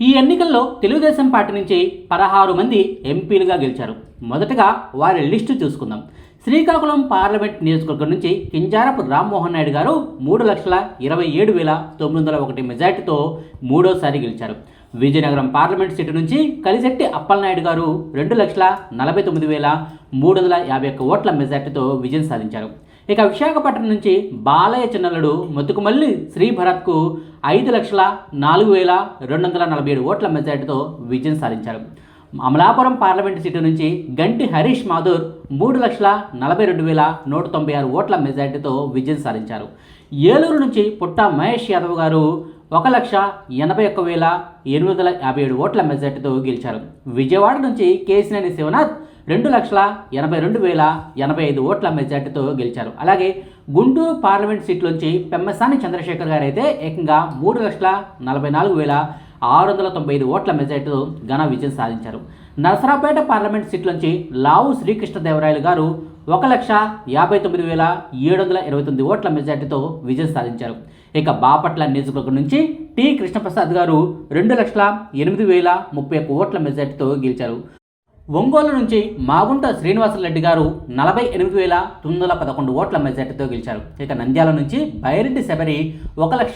ఈ ఎన్నికల్లో తెలుగుదేశం పార్టీ నుంచి పదహారు మంది ఎంపీలుగా గెలిచారు. మొదటగా వారి లిస్టు చూసుకుందాం. శ్రీకాకుళం పార్లమెంట్ నియోజకవర్గం నుంచి కింజారపు రామ్మోహన్ నాయుడు గారు మూడు లక్షల ఇరవై ఏడు వేల తొమ్మిది వందల ఒకటి మెజార్టీతో మూడోసారి గెలిచారు. విజయనగరం పార్లమెంట్ సీటు నుంచి కలిశెట్టి అప్పలనాయుడు గారు రెండు లక్షల నలభై తొమ్మిది వేల మూడు వందల యాభై ఒక్క ఓట్ల మెజార్టీతో విజయం సాధించారు. ఇక విశాఖపట్నం నుంచి బాలయ్య చిన్నల్లుడు ముత్తుకుమల్లి శ్రీ భరత్కు ఐదు లక్షల నాలుగు వేల రెండు వందల నలభై ఏడు ఓట్ల మెజార్టీతో విజయం సాధించారు. అమలాపురం పార్లమెంటు సీటు నుంచి గంటి హరీష్ మాధుర్ మూడు లక్షల నలభై రెండు వేల నూట తొంభై ఆరు ఓట్ల మెజార్టీతో విజయం సాధించారు. ఏలూరు నుంచి పుట్ట మహేష్ యాదవ్ గారు ఒక లక్ష ఎనభై ఒక్క వేల ఎనిమిది వందల యాభై ఏడు ఓట్ల మెజార్టీతో గెలిచారు. విజయవాడ నుంచి కేసినేని శివనాథ్ రెండు లక్షల ఎనభై రెండు వేల ఎనభై ఐదు ఓట్ల మెజార్టీతో గెలిచారు. అలాగే గుంటూరు పార్లమెంట్ సీట్లోంచి పెమ్మసాని చంద్రశేఖర్ గారు అయితే ఏకంగా మూడు లక్షల నలభై నాలుగు వేల ఆరు వందల తొంభై ఐదు ఓట్ల మెజార్టీతో ఘన విజయం సాధించారు. నరసరాపేట పార్లమెంట్ సీట్లోంచి లావు శ్రీకృష్ణదేవరాయలు గారు ఒక లక్ష యాభై తొమ్మిది వేల ఏడు వందల ఇరవై తొమ్మిది ఓట్ల మెజార్టీతో విజయం సాధించారు. ఇక బాపట్ల నియోజకవర్గం నుంచి టి కృష్ణప్రసాద్ గారు రెండు లక్షల ఎనిమిది వేల ముప్పై ఒక్క ఓట్ల మెజార్టీతో గెలిచారు. ఒంగోలు నుంచి మాగుంట శ్రీనివాసరెడ్డి గారు నలభై ఎనిమిది వేల తొమ్మిది వందల పదకొండు ఓట్ల మెజార్టీతో గెలిచారు. ఇక నంద్యాల నుంచి బైరెడ్డి శబరి ఒక లక్ష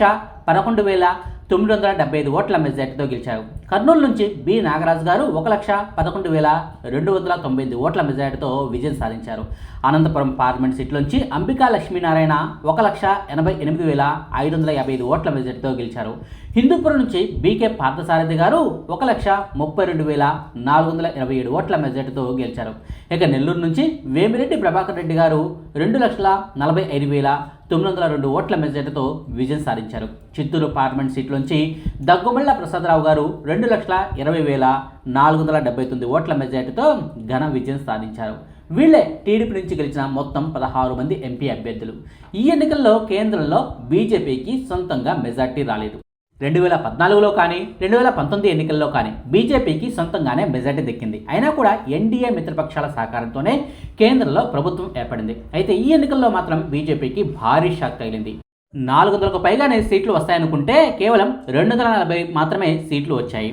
పదకొండు వేల తొమ్మిది వందల డెబ్బై ఐదు ఓట్ల మెజార్టీతో గెలిచారు. కర్నూలు నుంచి బి. నాగరాజు గారు ఒక లక్ష పదకొండు వేల రెండు వందల తొంభై ఎనిమిది ఓట్ల మెజార్టీతో విజయం సాధించారు. అనంతపురం పార్లమెంట్ సీట్లోంచి అంబికా లక్ష్మీనారాయణ ఒక లక్ష ఎనభై ఎనిమిది వేల ఐదు వందల యాభై ఐదు ఓట్ల మెజార్టీతో గెలిచారు. హిందూపురం నుంచి బీకే పార్థసారథి గారు ఒక లక్ష ముప్పై రెండు వేల నాలుగు వందల ఇరవై ఏడు ఓట్ల మెజార్టీతో గెలిచారు. ఇక నెల్లూరు నుంచి వేమిరెడ్డి ప్రభాకర్ రెడ్డి గారు రెండు లక్షల నలభై ఐదు వేల తొమ్మిది వందల రెండు ఓట్ల మెజార్టీతో విజయం సాధించారు. చిత్తూరు పార్లమెంట్ సీట్లోంచి దగ్గుమళ్ళ ప్రసాదరావు గారు రెండు లక్షల ఇరవై వేల నాలుగు వందల డెబ్బై తొమ్మిది ఓట్ల మెజార్టీతో ఘన విజయం సాధించారు. వీళ్ళే టీడీపీ నుంచి గెలిచిన మొత్తం పదహారు మంది ఎంపీ అభ్యర్థులు. ఈ ఎన్నికల్లో కేంద్రంలో బీజేపీకి సొంతంగా మెజార్టీ రాలేదు. రెండు వేల పద్నాలుగులో కానీ రెండు వేల పంతొమ్మిది ఎన్నికల్లో కానీ బీజేపీకి సొంతంగానే మెజార్టీ దక్కింది. అయినా కూడా ఎన్డీఏ మిత్రపక్షాల సహకారంతోనే కేంద్రంలో ప్రభుత్వం ఏర్పడింది. అయితే ఈ ఎన్నికల్లో మాత్రం బీజేపీకి భారీ షాక్ తగిలింది. నాలుగు వందలకు పైగానే సీట్లు వస్తాయనుకుంటే కేవలం రెండు వందల నలభై మాత్రమే సీట్లు వచ్చాయి.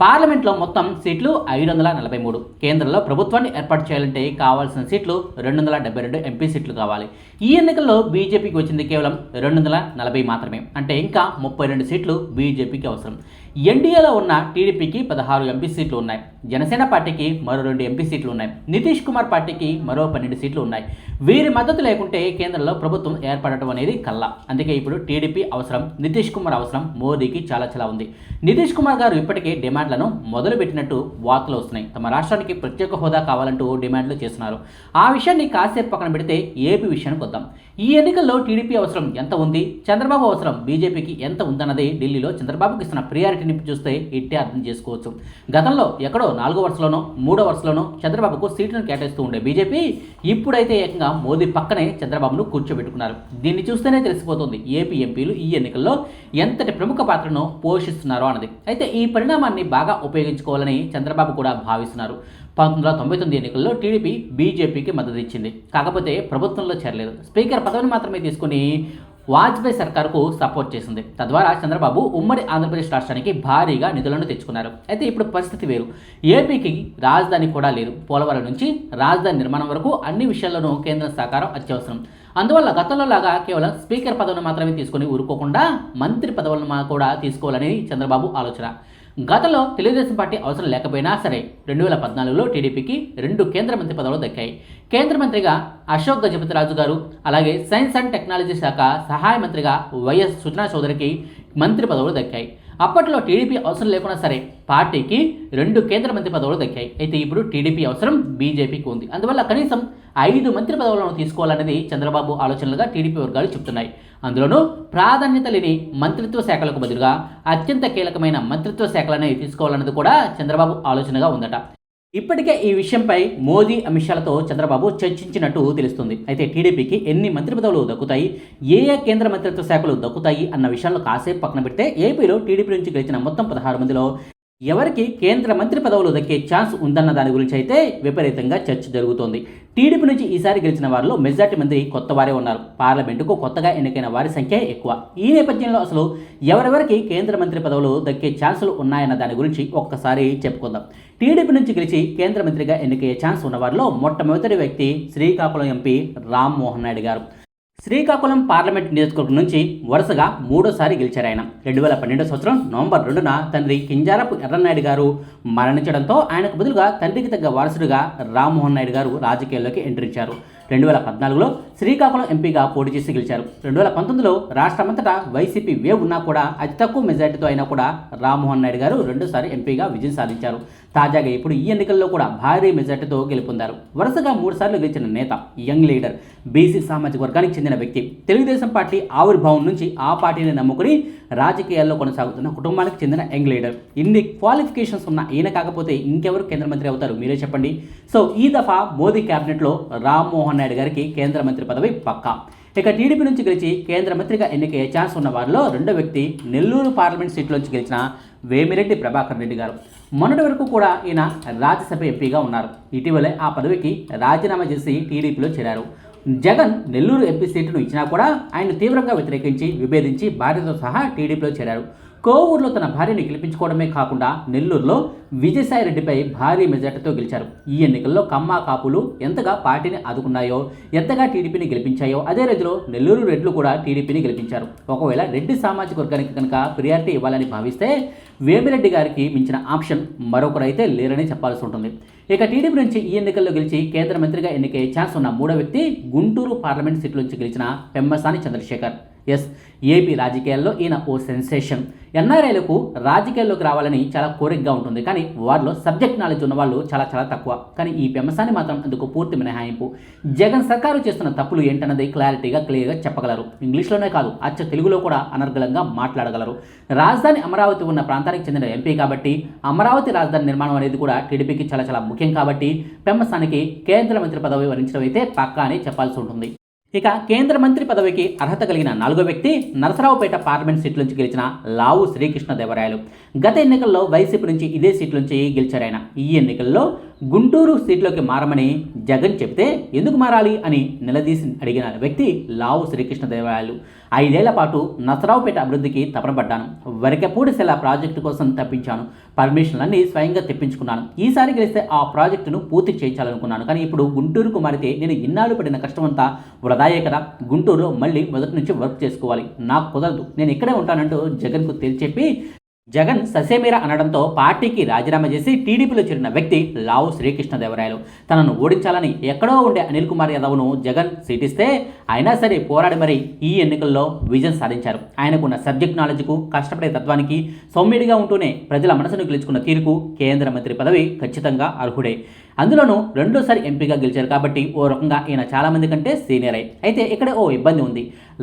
పార్లమెంట్లో మొత్తం సీట్లు ఐదు వందల నలభై మూడు. కేంద్రంలో ప్రభుత్వాన్ని ఏర్పాటు చేయాలంటే కావాల్సిన సీట్లు రెండు వందల డెబ్బై రెండు ఎంపీ సీట్లు కావాలి. ఈ ఎన్నికల్లో బీజేపీకి వచ్చింది కేవలం రెండు వందల నలభై మాత్రమే. అంటే ఇంకా ముప్పై రెండు సీట్లు బీజేపీకి అవసరం. ఎన్డీఏలో ఉన్న టీడీపీకి పదహారు ఎంపీ సీట్లు ఉన్నాయి. జనసేన పార్టీకి మరో రెండు ఎంపీ సీట్లు ఉన్నాయి. నితీష్ కుమార్ పార్టీకి మరో పన్నెండు సీట్లు ఉన్నాయి. వీరి మద్దతు లేకుంటే కేంద్రంలో ప్రభుత్వం ఏర్పడటం అనేది కళ్ళ. అందుకే ఇప్పుడు టీడీపీ అవసరం నితీష్ కుమార్ అవసరం మోదీకి చాలా చాలా ఉంది. నితీష్ కుమార్ గారు ఇప్పటికే డిమాండ్లను మొదలుపెట్టినట్టు వార్తలు వస్తున్నాయి. తమ రాష్ట్రానికి ప్రత్యేక హోదా కావాలంటూ డిమాండ్లు చేస్తున్నారు. ఆ విషయాన్ని కాసేపు పక్కన పెడితే ఏపీ విషయానికి వద్దాం. ఈ ఎన్నికల్లో టీడీపీ అవసరం ఎంత ఉంది? చంద్రబాబు అవసరం బీజేపీకి ఎంత ఉందన్నది ఢిల్లీలో చంద్రబాబుకి ఇస్తున్న ప్రియారిటీని చూస్తే ఇట్టే అర్థం చేసుకోవచ్చు. గతంలో ఎక్కడో నాలుగో వరుసలోనో మూడో వరుసలోనో చంద్రబాబుకు సీట్లను కేటాయిస్తూ ఉండే బీజేపీ ఇప్పుడైతే ఏకంగా మోదీ పక్కనే చంద్రబాబును కూర్చోబెట్టుకున్నారు. దీన్ని చూస్తేనే తెలిసిపోతుంది ఏపీ ఎంపీలు ఈ ఎన్నికల్లో ఎంతటి ప్రముఖ పాత్రను పోషిస్తున్నారో అన్నది. అయితే ఈ పరిణామాన్ని బాగా ఉపయోగించుకోవాలని చంద్రబాబు కూడా భావిస్తున్నారు. పంతొమ్మిది వందల తొంభై తొమ్మిది ఎన్నికల్లో టీడీపీ బీజేపీకి మద్దతు ఇచ్చింది. కాకపోతే ప్రభుత్వంలో చేరలేదు. స్పీకర్ పదవిని మాత్రమే తీసుకుని వాజ్పేయి సర్కార్కు సపోర్ట్ చేసింది. తద్వారా చంద్రబాబు ఉమ్మడి ఆంధ్రప్రదేశ్ రాష్ట్రానికి భారీగా నిధులను తెచ్చుకున్నారు. అయితే ఇప్పుడు పరిస్థితి వేరు. ఏపీకి రాజధాని కూడా లేదు. పోలవరం నుంచి రాజధాని నిర్మాణం వరకు అన్ని విషయాల్లోనూ కేంద్ర సహకారం అత్యవసరం. అందువల్ల గతంలో లాగా కేవలం స్పీకర్ పదవిని మాత్రమే తీసుకొని ఊరుకోకుండా మంత్రి పదవులను మా- కూడా తీసుకోవాలని చంద్రబాబు ఆలోచన. గతంలో తెలుగుదేశం పార్టీ అవసరం లేకపోయినా సరే రెండు వేల పద్నాలుగులో టీడీపీకి రెండు కేంద్ర మంత్రి పదవులు దక్కాయి. కేంద్ర మంత్రిగా అశోక్ గజపతిరాజు గారు అలాగే సైన్స్ అండ్ టెక్నాలజీ శాఖ సహాయ మంత్రిగా వైఎస్ సుజనా చౌదరికి మంత్రి పదవులు దక్కాయి. అప్పట్లో టీడీపీ అవసరం లేకున్నా సరే పార్టీకి రెండు కేంద్ర మంత్రి పదవులు దక్కాయి. అయితే ఇప్పుడు టీడీపీ అవసరం బీజేపీకి ఉంది. అందువల్ల కనీసం ఐదు మంత్రి పదవులను తీసుకోవాలనేది చంద్రబాబు ఆలోచనలుగా టీడీపీ వర్గాలు చెబుతున్నాయి అందులోనూ ప్రాధాన్యత లేని మంత్రిత్వ శాఖలకు బదులుగా అత్యంత కీలకమైన మంత్రిత్వ శాఖలనే తీసుకోవాలన్నది కూడా చంద్రబాబు ఆలోచనగా ఉందట. ఇప్పటికే ఈ విషయంపై మోదీ అమిత్ షాలతో చంద్రబాబు చర్చించినట్టు తెలుస్తుంది. అయితే టీడీపీకి ఎన్ని మంత్రి పదవులు దక్కుతాయి? ఏ ఏ కేంద్ర మంత్రిత్వ శాఖలు దక్కుతాయి? అన్న విషయాలను కాసేపు పక్కన పెడితే ఏపీలో టీడీపీ నుంచి గెలిచిన మొత్తం పదహారు మందిలో ఎవరికి కేంద్ర మంత్రి పదవులు దక్కే ఛాన్స్ ఉందన్న దాని గురించి అయితే విపరీతంగా చర్చ జరుగుతోంది. టీడీపీ నుంచి ఈసారి గెలిచిన వారిలో మెజార్టీ మంది కొత్త వారే ఉన్నారు. పార్లమెంటుకు కొత్తగా ఎన్నికైన వారి సంఖ్య ఎక్కువ. ఈ నేపథ్యంలో అసలు ఎవరెవరికి కేంద్ర మంత్రి పదవులు దక్కే ఛాన్సులు ఉన్నాయన్న దాని గురించి ఒక్కసారి చెప్పుకుందాం. టీడీపీ నుంచి గెలిచి కేంద్ర మంత్రిగా ఎన్నికయ్యే ఛాన్స్ ఉన్న వారిలో మొట్టమొదటి వ్యక్తి శ్రీకాకుళం ఎంపీ రామ్మోహన్ నాయుడు గారు. శ్రీకాకుళం పార్లమెంట్ నియోజకవర్గం నుంచి వరుసగా మూడోసారి గెలిచారు ఆయన. రెండు వేల పన్నెండో సంవత్సరం నవంబర్ రెండున తండ్రి కింజారపు ఎర్రనాయుడు గారు మరణించడంతో ఆయనకు బదులుగా తండ్రికి తగ్గ వారసుడిగా రామ్మోహన్ నాయుడు గారు రాజకీయాల్లోకి ఎంట్రించారు. రెండు వేల పద్నాలుగులో శ్రీకాకుళం ఎంపీగా పోటీ చేసి గెలిచారు. రెండు వేల పంతొమ్మిదిలో రాష్ట్రమంతటా వైసీపీ వేవ్ ఉన్నా కూడా అతి తక్కువ మెజార్టీతో అయినా కూడా రామ్మోహన్ నాయుడు గారు రెండోసారి ఎంపీగా విజయం సాధించారు. తాజాగా ఇప్పుడు ఈ ఎన్నికల్లో కూడా భారీ మెజార్టీతో గెలుపొందారు. వరుసగా మూడుసార్లు గెలిచిన నేత యంగ్ లీడర్ బీసీ సామాజిక వర్గానికి చెందిన వ్యక్తి. తెలుగుదేశం పార్టీ ఆవిర్భావం నుంచి ఆ పార్టీని నమ్ముకుని రాజకీయాల్లో కొనసాగుతున్న కుటుంబానికి చెందిన యంగ్ లీడర్. ఇన్ని క్వాలిఫికేషన్స్ ఉన్న ఈయన కాకపోతే ఇంకెవరు కేంద్ర మంత్రి అవుతారు? మీరే చెప్పండి. సో ఈ దఫా మోదీ క్యాబినెట్లో రామ్మోహన్ నాయుడు గారికి కేంద్ర మంత్రి పదవి పక్కా. ఇక టీడీపీ నుంచి గెలిచి కేంద్ర మంత్రిగా ఎన్నికయ్యే ఛాన్స్ ఉన్న వారిలో రెండో వ్యక్తి నెల్లూరు పార్లమెంట్ సీట్లోంచి గెలిచిన వేమిరెడ్డి ప్రభాకర్ రెడ్డి గారు. మొన్నటి వరకు కూడా ఈయన రాజ్యసభ ఎంపీగా ఉన్నారు. ఇటీవలే ఆ పదవికి రాజీనామా చేసి టీడీపీలో చేరారు. జగన్ నెల్లూరు ఎంపీ సీటును ఇచ్చినా కూడా ఆయన తీవ్రంగా వ్యతిరేకించి విభేదించి భార్యతో సహా టీడీపీలో చేరారు. కోవూరులో తన భార్యని గెలిపించుకోవడమే కాకుండా నెల్లూరులో విజయసాయి రెడ్డిపై భారీ మెజార్టీతో గెలిచారు. ఈ ఎన్నికల్లో కమ్మా కాపులు ఎంతగా పార్టీని ఆదుకున్నాయో ఎంతగా టీడీపీని గెలిపించాయో అదే రోజులో నెల్లూరు రెడ్లు కూడా టీడీపీని గెలిపించారు. ఒకవేళ రెడ్డి సామాజిక వర్గానికి కనుక ప్రియారిటీ ఇవ్వాలని భావిస్తే వేమిరెడ్డి గారికి మించిన ఆప్షన్ మరొకరైతే లేరని చెప్పాల్సి ఉంటుంది. ఇక టీడీపీ నుంచి ఈ ఎన్నికల్లో గెలిచి కేంద్ర మంత్రిగా ఎన్నికయ్యే ఛాన్స్ ఉన్న మూడో వ్యక్తి గుంటూరు పార్లమెంట్ సీట్ నుంచి గెలిచిన పెమ్మసాని చంద్రశేఖర్. ఎస్ ఏపీ రాజకీయాల్లో ఈయన ఓ సెన్సేషన్ ఎన్ఆర్ఐలకు రాజకీయాల్లోకి రావాలని చాలా కోరికగా ఉంటుంది. కానీ వారిలో సబ్జెక్ట్ నాలెడ్జ్ ఉన్న వాళ్ళు చాలా చాలా తక్కువ. కానీ ఈ పెమ్మసాని మాత్రం అందుకు పూర్తి మినహాయింపు. జగన్ సర్కారు చేస్తున్న తప్పులు ఏంటన్నది క్లారిటీగా క్లియర్గా చెప్పగలరు. ఇంగ్లీష్లోనే కాదు అచ్చ తెలుగులో కూడా అనర్గళంగా మాట్లాడగలరు. రాజధాని అమరావతి ఉన్న ప్రాంతానికి చెందిన ఎంపీ కాబట్టి అమరావతి రాజధాని నిర్మాణం అనేది కూడా టీడీపీకి చాలా చాలా ముఖ్యం కాబట్టి పెమ్మసానికి కేంద్ర మంత్రి పదవి వరించడం అయితే పక్కా అని చెప్పాల్సి ఉంటుంది. ఇక కేంద్ర మంత్రి పదవికి అర్హత కలిగిన నాలుగో వ్యక్తి నరసరావుపేట పార్లమెంట్ సీట్ నుంచి గెలిచిన లావు శ్రీకృష్ణదేవరాయలు. గత ఎన్నికల్లో వైసీపీ నుంచి ఇదే సీట్ నుంచి గెలిచారాయన ఈ ఎన్నికల్లో గుంటూరు సీట్లోకి మారమని జగన్ చెబితే ఎందుకు మారాలి అని నిలదీసి అడిగిన వ్యక్తి లావు శ్రీకృష్ణదేవరాయలు. ఐదేళ్ళ పాటు నసరావుపేట అభివృద్ధికి తపనబడ్డాను వరకపూడి శిల ప్రాజెక్టు కోసం తప్పించాను. పర్మిషన్లన్నీ స్వయంగా తెప్పించుకున్నాను. ఈసారి గెలిస్తే ఆ ప్రాజెక్టును పూర్తి చేయించాలనుకున్నాను. కానీ ఇప్పుడు గుంటూరుకు మారితే నేను ఇన్నాళ్ళు పడిన కష్టమంతా వృధాయే కదా. గుంటూరులో మళ్ళీ మొదటి నుంచి వర్క్ చేసుకోవాలి. నాకు కుదరదు. నేను ఇక్కడే ఉంటానంటూ జగన్కు తేల్చెప్పి జగన్ ససేమీర అనడంతో పార్టీకి రాజీనామా చేసి టీడీపీలో చేరిన వ్యక్తి లావు శ్రీకృష్ణదేవరాయలు. తనను ఓడించాలని ఎక్కడో ఉండే అనిల్ కుమార్ యాదవ్ను జగన్ సీటిస్తే అయినా సరే పోరాడి మరి ఈ ఎన్నికల్లో విజయం సాధించారు. ఆయనకున్న సబ్జెక్ట్ నాలెడ్జ్కు కష్టపడే తత్వానికి సౌమ్యుడిగా ఉంటూనే ప్రజల మనసును గెలుచుకున్న తీరుకు కేంద్ర మంత్రి పదవి ఖచ్చితంగా అర్హుడే. అందులోనూ రెండోసారి ఎంపీగా గెలిచారు కాబట్టి ఓ రకంగా ఈయన చాలామంది కంటే సీనియర్. అయ్యి అయితే ఇక్కడ ఓ ఇబ్బంది ఉంది.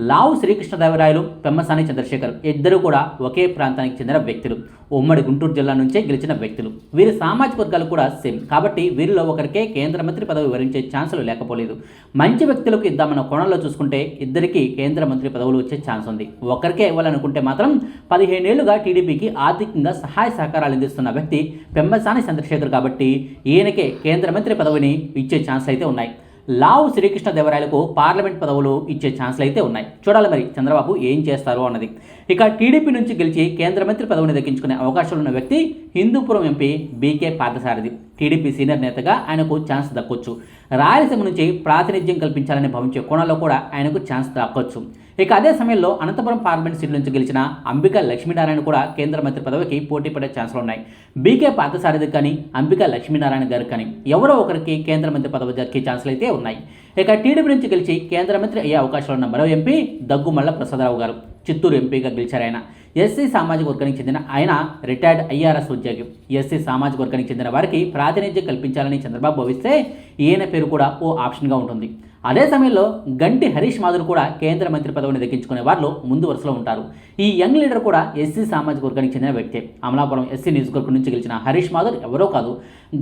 లావు శ్రీకృష్ణదేవరాయలు పెమ్మసాని చంద్రశేఖర్ ఇద్దరు కూడా ఒకే ప్రాంతానికి చెందిన వ్యక్తులు. ఉమ్మడి గుంటూరు జిల్లా నుంచే గెలిచిన వ్యక్తులు. వీరి సామాజిక వర్గాలు కూడా సేమ్. కాబట్టి వీరిలో ఒకరికే కేంద్ర మంత్రి పదవి వరించే ఛాన్సులు లేకపోలేదు. మంచి వ్యక్తులకు ఇద్దామన్న కోణంలో చూసుకుంటే ఇద్దరికి కేంద్ర మంత్రి పదవులు వచ్చే ఛాన్స్ ఉంది. ఒకరికే ఇవ్వాలనుకుంటే మాత్రం పదిహేనేళ్ళుగా టీడీపీకి ఆర్థికంగా సహాయ సహకారాలు అందిస్తున్న వ్యక్తి పెంబసాని చంద్రశేఖర్ కాబట్టి ఈయనకే కేంద్ర మంత్రి పదవిని ఇచ్చే ఛాన్స్ అయితే ఉన్నాయి. లావు శ్రీకృష్ణదేవరాయలకు పార్లమెంట్ పదవులు ఇచ్చే ఛాన్స్లు అయితే ఉన్నాయి. చూడాలి మరి చంద్రబాబు ఏం చేస్తారు అన్నది. ఇక టీడీపీ నుంచి గెలిచి కేంద్ర మంత్రి పదవిని దక్కించుకునే అవకాశాలు ఉన్న వ్యక్తి Hindupuram MP BK Parthasarathi. TDP senior నేతగా ఆయనకు ఛాన్స్ దక్కొచ్చు. రాయలసీమ నుంచి ప్రాతినిధ్యం కల్పించాలని భావించే కోణంలో కూడా ఆయనకు ఛాన్స్ దక్కొచ్చు. ఇక అదే సమయంలో అనంతపురం పార్లమెంట్ సీట్ నుంచి గెలిచిన అంబిక లక్ష్మీనారాయణ కూడా కేంద్ర మంత్రి పదవికి పోటీ పడే ఛాన్సులు ఉన్నాయి. బీకే పార్థసారథి కానీ అంబిక లక్ష్మీనారాయణ గారు కానీ ఎవరో ఒకరికి కేంద్ర మంత్రి పదవి దక్కే ఛాన్సులు అయితే ఉన్నాయి. ఇక టీడీపీ నుంచి గెలిచి కేంద్ర మంత్రి అయ్యే అవకాశాలు ఉన్న మరో ఎంపీ దగ్గుమల్ల ప్రసాదరావు గారు. చిత్తూరు ఎంపీగా గెలిచారు ఆయన. ఎస్సీ సామాజిక వర్గానికి చెందిన ఆయన రిటైర్డ్ ఐఆర్ఎస్ ఉద్యోగి. ఎస్సీ సామాజిక వర్గానికి చెందిన వారికి ప్రాతినిధ్యం కల్పించాలని చంద్రబాబు భావిస్తే ఈయన పేరు కూడా ఓ ఆప్షన్గా ఉంటుంది. అదే సమయంలో గంటి హరీష్ మాధురు కూడా కేంద్ర మంత్రి పదవిని దక్కించుకునే వారిలో ముందు వరుసలో ఉంటారు. ఈ యంగ్ లీడర్ కూడా ఎస్సీ సామాజిక వర్గానికి చెందిన వ్యక్తే. అమలాపురం ఎస్సీ నియోజకవర్గం నుంచి గెలిచిన హరీష్ మాధుర్ ఎవరో కాదు.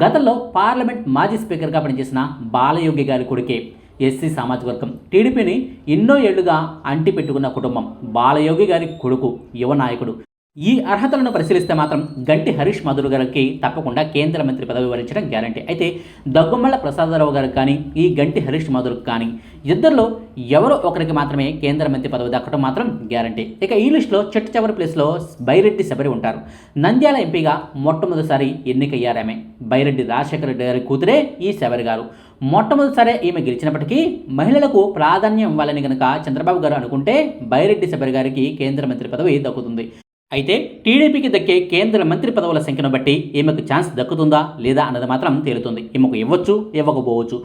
గతంలో పార్లమెంట్ మాజీ స్పీకర్గా పనిచేసిన బాలయోగి గారి కొడుకే. ఎస్సీ సామాజిక వర్గం. టీడీపీని ఎన్నో ఏళ్ళుగా అంటి పెట్టుకున్న కుటుంబం. బాలయోగి గారి కొడుకు యువ నాయకుడు. ఈ అర్హతలను పరిశీలిస్తే మాత్రం గంటి హరీష్ మధురు గారికి తప్పకుండా కేంద్ర మంత్రి పదవి వరించడం గ్యారంటీ. అయితే దగ్గుమల్ల ప్రసాదరావు గారికి కానీ ఈ గంటి హరీష్ మధురుకు కానీ ఇద్దరిలో ఎవరో ఒకరికి మాత్రమే కేంద్ర మంత్రి పదవి దక్కడం మాత్రం గ్యారంటీ. ఇక ఈ లిస్టులో చెట్టు చివరి ప్లేస్లో బైరెడ్డి శబరి ఉంటారు. నంద్యాల ఎంపీగా మొట్టమొదటిసారి ఎన్నికయ్యారామె. బైరెడ్డి రాజశేఖర రెడ్డి గారి కూతురే ఈ శబరి గారు. మొట్టమొదటిసారి ఈమె గెలిచినప్పటికీ మహిళలకు ప్రాధాన్యం ఇవ్వాలని కనుక చంద్రబాబు గారు అనుకుంటే బైరెడ్డి శబరి గారికి కేంద్ర మంత్రి పదవి దక్కుతుంది. అయితే టీడీపీకి దక్కే కేంద్ర మంత్రి పదవుల సంఖ్యను బట్టి ఈమెకు ఛాన్స్ దక్కుతుందా లేదా అన్నది మాత్రం తేలుతుంది. ఈమెకు ఇవ్వచ్చు ఇవ్వకపోవచ్చు.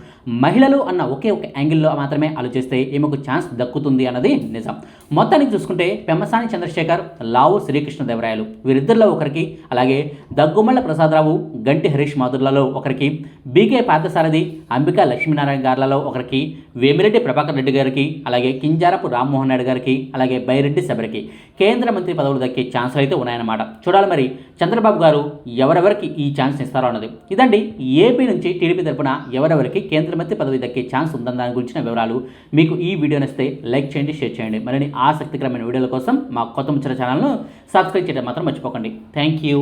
మహిళలు అన్న ఒకే ఒక యాంగిల్లో మాత్రమే ఆలోచిస్తే ఈమెకు ఛాన్స్ దక్కుతుంది అన్నది నిజం. మొత్తానికి చూసుకుంటే పెమ్మసాని చంద్రశేఖర్ లావు శ్రీకృష్ణదేవరాయలు వీరిద్దరిలో ఒకరికి అలాగే దగ్గుమల్ల ప్రసాదరావు గంటి హరీష్ మాధుర్లలో ఒకరికి బీకే పార్థసారథి అంబికా లక్ష్మీనారాయణ గారులలో ఒకరికి వేమిరెడ్డి ప్రభాకర్ రెడ్డి గారికి అలాగే కింజారపు రామ్మోహన్ నాయుడు గారికి అలాగే బైరెడ్డి శబరికి కేంద్ర మంత్రి పదవులు దక్కే ఛాన్సులు అయితే ఉన్నాయన్నమాట. చూడాలి మరి చంద్రబాబు గారు ఎవరెవరికి ఈ ఛాన్స్ ఇస్తారో అన్నది. ఇదండి ఏపీ నుంచి టీడీపీ తరఫున ఎవరెవరికి కేంద్ర మంత్రి పదవి దక్కే ఛాన్స్ ఉందని దాని గురించిన వివరాలు మీకు ఈ వీడియో నచ్చితే లైక్ చేయండి షేర్ చేయండి. మరిన్ని ఆసక్తికరమైన వీడియోల కోసం మా కొత్త ముచ్చట ఛానల్ను సబ్స్క్రైబ్ చేయడం మాత్రం మర్చిపోకండి. Thank you.